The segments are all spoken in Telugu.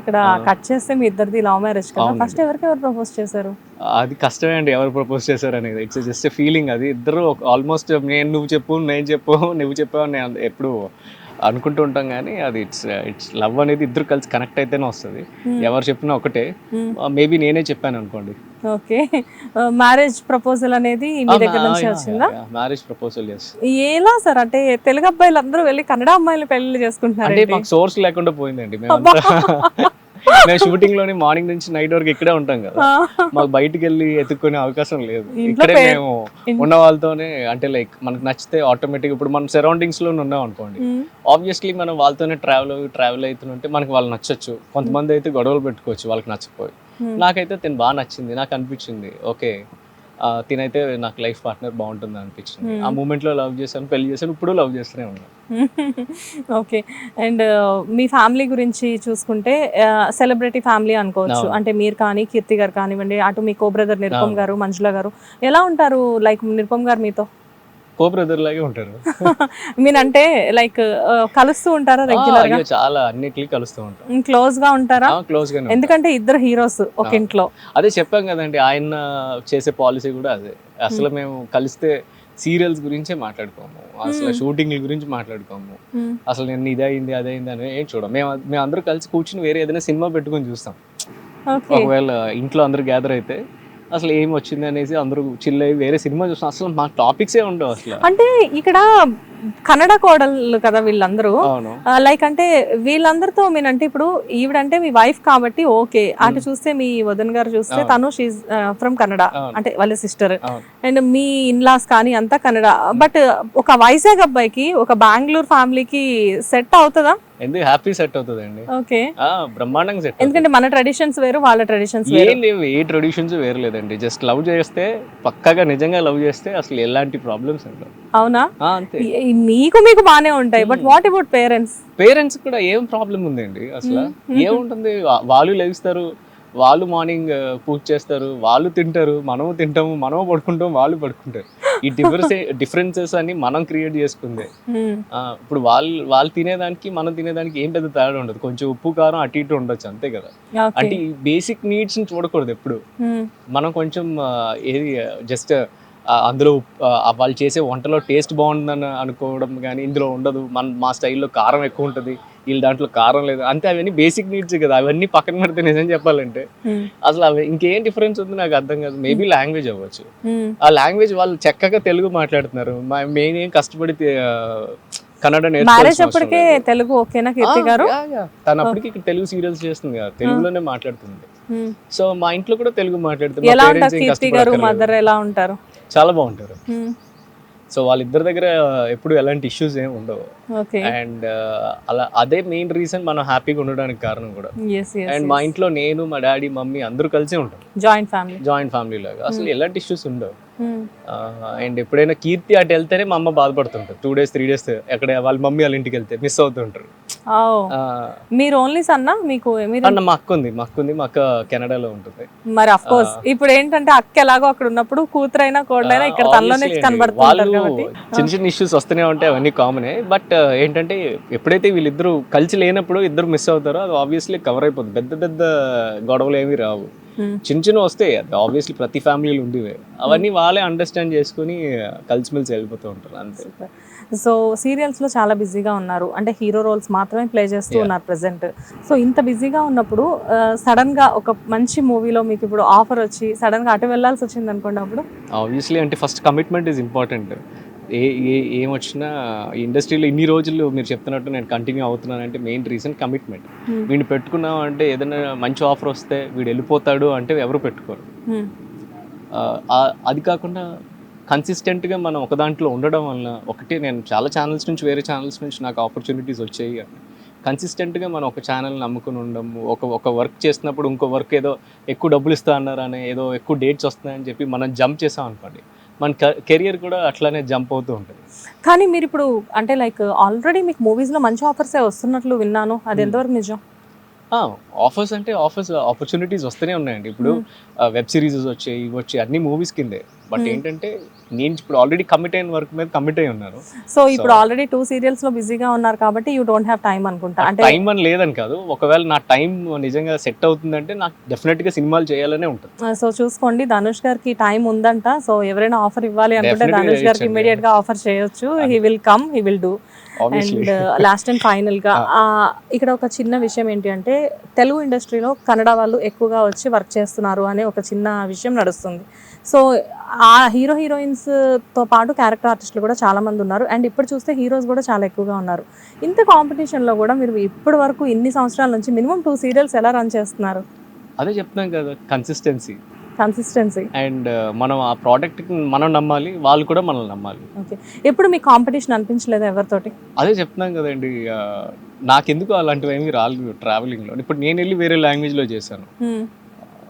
ఇక్కడ కట్ చేస్తే మీ ఇద్దరిది లవ్ మ్యారేజ్ కదా. ఫస్ట్ ఎవరికి ఎవరు ప్రపోజ్ చేశారు? అది కష్టమే అండి ఎవరు ప్రపోజ్ చేశారు అనేది ఇట్స్ జస్ట్ ఫీలింగ్ అది. ఇద్దరు ఆల్మోస్ట్ నేను నువ్వు చెప్పు నేను చెప్పు నువ్వు చెప్పు అని నేను ఎప్పుడు అనుకుంటూ ఉంటాం కానీ అది ఇట్స్ ఇట్స్ లవ్ అనేది ఇద్దరు కలిసి కనెక్ట్ అయితేనే వస్తుంది. Hmm. ఎవరు చెప్పినా ఒకటే. Hmm. మేబీ నేనే చెప్పాను అనుకోండి. ఓకే మ్యారేజ్ ప్రపోజల్ అనేది మీ దగ్గర నుంచి వచ్చిందా? మ్యారేజ్ ప్రపోజల్ ఎస్ ఎలా సార్? అంటే తెలుగు అబ్బాయిలు అందరూ వెళ్ళి కన్నడ అమ్మాయిలు పెళ్ళి చేసుకుంటున్నారు అంటే మాకు సోర్స్ లేకుండా పోయిందండి మేము షూటింగ్లోని మార్నింగ్ నుంచి నైట్ వరకు ఇక్కడే ఉంటాం కదా. మాకు బయటికి వెళ్ళి ఎత్తుక్కునే అవకాశం లేదు. ఇక్కడే మేము ఉన్న వాళ్ళతోనే అంటే లైక్ మనకు నచ్చితే ఆటోమేటిక్ ఇప్పుడు మనం సరౌండింగ్స్లో ఉన్నాం అనుకోండి. ఆబ్వియస్లీ మనం వాళ్ళతోనే ట్రావెల్ ట్రావెల్ అవుతుంటే మనకి వాళ్ళు నచ్చొచ్చు. కొంతమంది అయితే గొడవలు పెట్టుకోవచ్చు వాళ్ళకి నచ్చకపోయి. నాకైతే తిను బాగా నచ్చింది. నాకు అనిపించింది. ఓకే. తినైతే నాకు లైఫ్ పార్ట్నర్ బాగుంటుంది అనిపించింది Hmm. ఆ మూమెంట్లో లవ్ చేశాను పెళ్ళి చేశాను ఇప్పుడు లవ్ చేస్తూనే ఉన్నాను ఓకే అండ్ మీ ఫ్యామిలీ గురించి చూసుకుంటే సెలబ్రిటీ ఫ్యామిలీ అనుకోవచ్చు. అంటే మీరు కానీ కీర్తి గారు కానివ్వండి అటు మీ కో బ్రదర్ నిరుపమ్. గారు మంజుల గారు ఎలా ఉంటారు లైక్ నిరుపమ్ గారు మీతో కో బ్రదర్ లాగే ఉంటారు. మీరంటే లైక్ కలుస్తూ ఉంటారా రెగ్యులర్గా? చాలా అన్నిటికీ కలుస్తూ ఉంటాం. క్లోజ్గా ఉంటారా? క్లోజ్ ఉంటాం. ఎందుకంటే ఇద్దరు హీరోస్ ఒక. ఇంట్లో. అదే చెప్పాం కదండి ఆయన చేసే పాలసీ కూడా అదే. అసలు మేము కలిస్తే సీరియల్స్ గురించే మాట్లాడుకోము. అసలు. షూటింగ్ గురించి మాట్లాడుకోము. అసలు నేను ఇది అయింది అదే అయింది అని ఏం చూడం. మేము మేము అందరూ కలిసి కూర్చుని వేరే ఏదైనా సినిమా పెట్టుకొని చూస్తాం. ఒకవేళ ఇంట్లో అందరూ గ్యాదర్ అయితే అసలు ఏం వచ్చింది అనేసి అందరూ చిల్ వేరే సినిమా చూస్తాం అసలు మా టాపిక్సే ఉండవు అసలు. అంటే ఇక్కడ కన్నడ కోడళ్ళు కదా వీళ్ళందరూ. లైక్ అంటే వీళ్ళందరితో మీనంటే ఇప్పుడు ఈవిడంటే మీ వైఫ్ కాబట్టి ఓకే. అటు చూస్తే మీ వదన్ గారు చూస్తే. తను షీజ్ ఫ్రమ్ కన్నడ. అంటే వాళ్ళ సిస్టర్ అండ్ మీ ఇన్లాస్ కానీ అంతా కన్నడ. బట్ ఒక వైజాగ్ అబ్బాయికి ఒక బెంగళూరు ఫ్యామిలీకి సెట్ అవుతుందా? ఎందుకు? హ్యాపీ సెట్ అవుతుందండి. ఓకే. ఆ, బ్రహ్మాండంగా సెట్ ఎందుకంటే మన ట్రెడిషన్స్ వేరు వాళ్ళ ట్రెడిషన్స్ వేరు. ఏం లేవు ఏ ట్రెడిషన్స్ వేరు లేదండి. జస్ట్ లవ్ చేస్తే పక్కాగా నిజంగా లవ్ చేస్తే అసలు ఎలాంటి ప్రాబ్లమ్స్ ఉండవు అవునా? అంతే. ఈ- మీకు బానే ఉంటాయి but what about parents parents కూడా ఏం ప్రాబ్లం ఉందండి అసలు? ఏముంటుంది? వా- వాళ్ళు లేస్తారు వాళ్ళు మార్నింగ్ పూజ చేస్తారు వాళ్ళు తింటారు మనము తింటాము మనము పడుకుంటాం వాళ్ళు పడుకుంటారు. ఈ డిఫరెన్స్ డిఫరెన్సెస్ అన్ని మనం క్రియేట్ చేసుకుందే. ఆ, ఇప్పుడు వాళ్ళు వాళ్ళు తినేదానికి మనం తినేదానికి ఏం పెద్ద తేడా ఉండదు. కొంచెం ఉప్పు కారం అటు ఇటు ఉండొచ్చు అంతే కదా? అంటే ఈ బేసిక్ నీడ్స్ని చూడకూడదు ఎప్పుడు. మనం కొంచెం ఏది జస్ట్ అందులో వాళ్ళు చేసే వంటలో టేస్ట్ బాగుందని అనుకోవడం కానీ ఇందులో ఉండదు. మన మా స్టైల్లో కారం ఎక్కువ ఉంటుంది. వీళ్ళ దాంట్లో కారం లేదు. అంతే అవన్నీ బేసిక్ నీడ్స్ కదా. అవన్నీ పక్కన పెడితే నిజం చెప్పాలంటే. అసలు అవి ఇంకేం డిఫరెన్స్ ఉంది నాకు అర్థం కాదు. మేబీ లాంగ్వేజ్ అవ్వచ్చు. ఆ లాంగ్వేజ్ వాళ్ళు చక్కగా తెలుగు మాట్లాడుతున్నారు. మెయిన్ ఏం కష్టపడి కన్నడ లేదు. తెలుగు ఓకేనా కీర్తి ఆ, గారు? Yeah, yeah. తను అప్పటికి ఇక్కడ తెలుగు సీరియల్స్ చేస్తుంది కదా. తెలుగులోనే మాట్లాడుతుంది. సో మా ఇంట్లో కూడా తెలుగు మాట్లాడుతుంది. ఎలా ఉంటారు కీర్తి గారు. మదర్ ఎలా ఉంటారు? చాలా బాగుంటారు. సో వాళ్ళిద్దరి దగ్గర ఎప్పుడు ఎలాంటి ఇష్యూస్ ఏమి ఉండవు. అండ్ అలా అదే మెయిన్ రీజన్ మనం హ్యాపీగా ఉండడానికి కారణం కూడా. అండ్ మా ఇంట్లో నేను మా డాడీ మమ్మీ అందరూ కలిసే ఉంటాం. జాయింట్ ఫ్యామిలీ జాయింట్ ఫ్యామిలీ లాగా. అసలు. ఎలాంటి ఇష్యూస్ ఉండవు. అండ్ ఎప్పుడైనా కీర్తి అటు వెళ్తేనే మా అమ్మ బాధపడుతుంటారు టూ డేస్ త్రీ డేస్ ఎక్కడ వాళ్ళ మమ్మీ వాళ్ళ ఇంటికి వెళ్తే మిస్ అవుతుంటారు. మీరు ఓన్లీ సన్నా మీకు అన్న మా అక్క ఉంది మా అక్క ఉంది మా అక్క కెనడాలో ఉంటుంది. మరి అఫ్ కోర్స్ ఇప్పుడు ఏంటంటే అక్క ఎలాగో అక్కడ ఉన్నప్పుడు కూతురైనా కోడలైనా ఇక్కడ తనలోనే. కనబడుతుంటారు కాబట్టి. చిన్న చిన్న ఇష్యూస్ వస్తూనే ఉంటాయి అవన్నీ కామనే బట్ ఏంటంటే ఎప్పుడైతే వీళ్ళిద్దరూ కలిసి లేనప్పుడు ఇద్దరు మిస్ అవుతారో అది ఆబ్వియస్లీ కవర్ అయిపోతుంది పెద్ద పెద్ద గొడవలు ఏమీ రావు. చిన్న చిన్న వస్తాయి. అది ఆబ్వియస్లీ ప్రతి ఫ్యామిలీలో ఉండేవే. అవన్నీ వాళ్ళే అండర్స్టాండ్ చేసుకుని కలిసిమెలిసి వెళ్ళిపోతూ ఉంటారు. అంతే. సో సీరియల్స్లో చాలా బిజీగా ఉన్నారు. అంటే హీరో రోల్స్ మాత్రమే ప్లే చేస్తూ. ఉన్నారు ప్రెసెంట్ సో ఇంత బిజీగా ఉన్నప్పుడు సడన్గా ఒక మంచి మూవీలో మీకు ఇప్పుడు ఆఫర్ వచ్చి సడన్గా అటు వెళ్ళాల్సి వచ్చింది అనుకోండి అప్పుడు? ఆబ్వియస్లీ అంటే ఫస్ట్ కమిట్మెంట్ ఈజ్ ఇంపార్టెంట్ ఏ ఏ ఏం వచ్చినా ఇండస్ట్రీలో ఇన్ని రోజులు మీరు చెప్తున్నట్టు నేను కంటిన్యూ అవుతున్నానంటే మెయిన్ రీజన్ కమిట్మెంట్. వీడిని పెట్టుకున్నాం అంటే ఏదైనా మంచి ఆఫర్ వస్తే వీడు వెళ్ళిపోతాడు అంటే ఎవరు పెట్టుకోరు Hmm. అది కాకుండా కన్సిస్టెంట్గా మనం ఒక దాంట్లో ఉండడం వలన ఒకటి నేను చాలా ఛానల్స్ నుంచి వేరే ఛానల్స్ నుంచి నాకు ఆపర్చునిటీస్ వచ్చాయి కన్సిస్టెంట్గా మనం ఒక ఛానల్ నమ్ముకుని ఉండడం ఒక ఒక వర్క్ చేసినప్పుడు ఇంకో వర్క్ ఏదో ఎక్కువ డబ్బులు ఇస్తా అన్నారని ఏదో ఎక్కువ డేట్స్ వస్తున్నాయని చెప్పి మనం జంప్ చేసాం అనుకోండి మన కెరియర్ కూడా అట్లానే జంప్ అవుతూ ఉంటుంది. కానీ మీరు ఇప్పుడు అంటే లైక్ ఆల్రెడీ మీకు మూవీస్లో మంచి ఆఫర్స్ వస్తున్నట్లు విన్నాను. అది Hmm. ఎంతవరకు నిజం? ఆఫర్స్ అంటే ఆఫర్స్ ఆపర్చునిటీస్ వస్తూనే ఉన్నాయండి. ఇప్పుడు వెబ్ సిరీసెస్ వచ్చాయి ఇవి వచ్చాయి అన్ని మూవీస్ కిందే. But Hmm. ఏంటంటే నేను ఇప్పుడు ఆల్రెడీ కమిట్ అయిన వర్క్ మీద కమిట్ అయి ఉన్నాను. సో ఇప్పుడు ఆల్రెడీ టూ సీరియల్స్లో బిజీగా ఉన్నారు కాబట్టి యూ డోంట్ హ్యావ్ టైం అనుకుంటా. అంటే టైం అని లేదని కాదు. ఒకవేళ నా టైం నిజంగా సెట్ అవుతుందంటే నాకు డెఫినెట్గా సినిమాలు చేయాలనే ఉంటుంది. సో చూసుకోండి. ధనుష్ గారికి టైం ఉందంట. సో ఎవరైనా ఆఫర్ ఇవ్వాలి అనుకుంటే ధనుష్ గారికి. ఇమీడియట్గా ఆఫర్ చేయొచ్చు. He will come he will do and last and ఫైనల్గా ఇక్కడ ఒక చిన్న విషయం ఏంటి అంటే తెలుగు ఇండస్ట్రీలో కన్నడ వాళ్ళు ఎక్కువగా వచ్చి వర్క్ చేస్తున్నారు అనే ఒక చిన్న విషయం నడుస్తుంది. సో ఆ హీరో హీరోయిన్స్తో పాటు క్యారెక్టర్ ఆర్టిస్టులు కూడా చాలా మంది ఉన్నారు. అండ్ ఇప్పుడు చూస్తే హీరోస్ కూడా చాలా ఎక్కువగా ఉన్నారు. ఇంత కాంపిటీషన్లో కూడా మీరు ఇప్పటి వరకు ఇన్ని సంవత్సరాల నుంచి మినిమం టూ సీరియల్స్ ఎలా రన్ చేస్తున్నారు? అదే చెప్తున్నాం కదా కన్సిస్టెన్సీ కన్సిస్టెన్సీ అండ్ మనం ఆ ప్రోడక్ట్ మనం నమ్మాలి వాళ్ళు కూడా మనల్ని నమ్మాలి. ఓకే ఎప్పుడు మీకు కాంపిటీషన్ అనిపించలేదు ఎవరితోటి? అదే చెప్తున్నాం కదండి నాకెందుకు అలాంటివి ఏమీ రాలేదు ట్రావెలింగ్లో ఇప్పుడు నేను వెళ్ళి వేరే లాంగ్వేజ్లో చేశాను.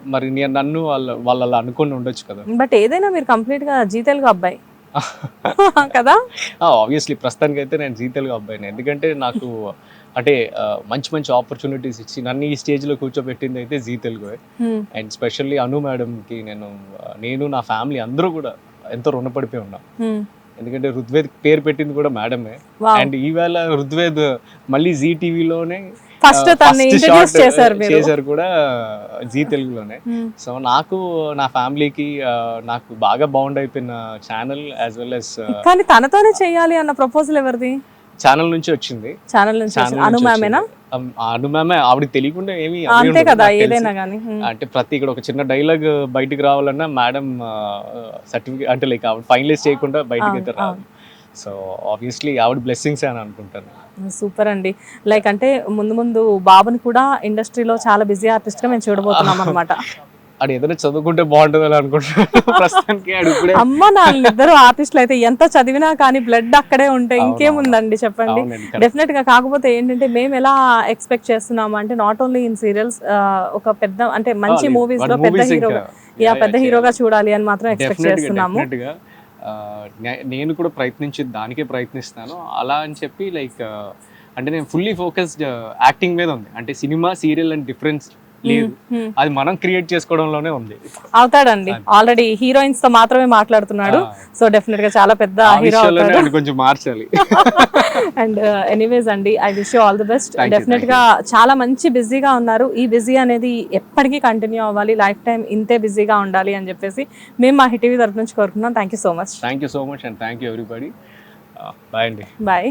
మరి నేను నన్ను వాళ్ళ వాళ్ళు అలా అనుకుని ఉండొచ్చు కదా. బట్ ఏదైనా మీరు కంప్లీట్గా జీ తెలుగు అబ్బాయి. కదా? ఆబ్వియస్లీ ప్రస్తుతానికి అయితే నేను జీ తెలుగు అబ్బాయిని. ఎందుకంటే నాకు అంటే మంచి మంచి ఆపర్చునిటీస్ ఇచ్చి నన్ను ఈ స్టేజ్లో కూర్చోబెట్టింది అయితే Zee Telugu. And specially Anu మేడంకి నేను నేను నా ఫ్యామిలీ అందరూ కూడా ఎంతో రుణపడిపోయి ఉన్నాం. ఎందుకంటే ఋగ్వేద్ పేరు పెట్టింది కూడా మేడమే. అండ్ ఈవేళ ఋగ్వేద్ మళ్ళీ జీ టీవీలోనే ఫస్ట్ ఇంట్రడ్యూస్ చేశారు కూడా జీ తెలుగులోనే. సో నాకు నా ఫ్యామిలీకి నాకు బాగా బౌండ్ అయిపోయిన ఛానల్ యాజ్ వెల్ as కానీ తనతోనే చేయాలి అన్న ప్రపోజల్ ఎవరిది ఛానల్ నుంచి వచ్చింది. ఛానల్ నుంచి ఛానల్ అను మ్యామేనా అను మ్యామే ఆవిడకి తెలియకుండా ఏమి అంతే కదా. ఏదైనా కానీ అంటే ప్రతి ఇక్కడ ఒక చిన్న డైలాగ్ బయటికి రావాలన్నా మేడం సర్టిఫికేట్ అంటే లైక్ ఆవిడ ఫైనలైజ్ చేయకుండా బయటికి అయితే రాదు. సో ఆబ్వియస్లీ ఆవిడ బ్లెస్సింగ్స్ అని అనుకుంటాను. సూపర్ అండి. లైక్ అంటే ముందు ముందు బాబుని కూడా ఇండస్ట్రీలో చాలా బిజీ ఆర్టిస్ట్గా మేము చూడబోతున్నాం అనమాట అది ఏదైనా చదువుకుంటే బాగుంటుంది అని అనుకుంటున్నాను ప్రస్తుతానికి ఆడు ఇప్పుడే అమ్మ నాళ్ళిద్దరు ఆర్టిస్టులు అయితే ఎంత చదివినా కానీ బ్లడ్ అక్కడే ఉంటే ఇంకేముందండి చెప్పండి. డెఫినెట్గా కాకపోతే ఏంటంటే మేము ఎలా ఎక్స్పెక్ట్ చేస్తున్నాము అంటే నాట్ ఓన్లీ ఇన్ సీరియల్స్ ఒక పెద్ద అంటే మంచి మూవీస్లో పెద్ద హీరోగా యా పెద్ద హీరోగా చూడాలి అని మాత్రం ఎక్స్పెక్ట్ చేస్తున్నాము. నేను కూడా ప్రయత్నించి దానికే ప్రయత్నిస్తాను. అలా అని చెప్పి లైక్ అంటే నేను ఫుల్లీ ఫోకస్డ్ యాక్టింగ్ మీద ఉంది. అంటే సినిమా సీరియల్ అండ్ డిఫరెన్స్ లేదు. అది మనం క్రియేట్ చేసుకోవడంలోనే ఉంది. అవుతాడండి. ఆల్రెడీ హీరోయిన్స్తో మాత్రమే మాట్లాడుతున్నాడు. సో డెఫినెట్గా చాలా పెద్ద హీరో కొంచెం మార్చాలి. అండ్ ఎనీవేస్ అండి I wish you all the best డెఫినెట్గా చాలా మంచి బిజీగా ఉన్నారు. ఈ బిజీ అనేది ఎప్పటికీ కంటిన్యూ అవ్వాలి. లైఫ్ టైం ఇంతే బిజీగా ఉండాలి అని చెప్పేసి మేము మా హిటీవీ తరఫు నుంచి కోరుకున్నాం thank you so much thank you so much and thank you everybody bye అండి. Bye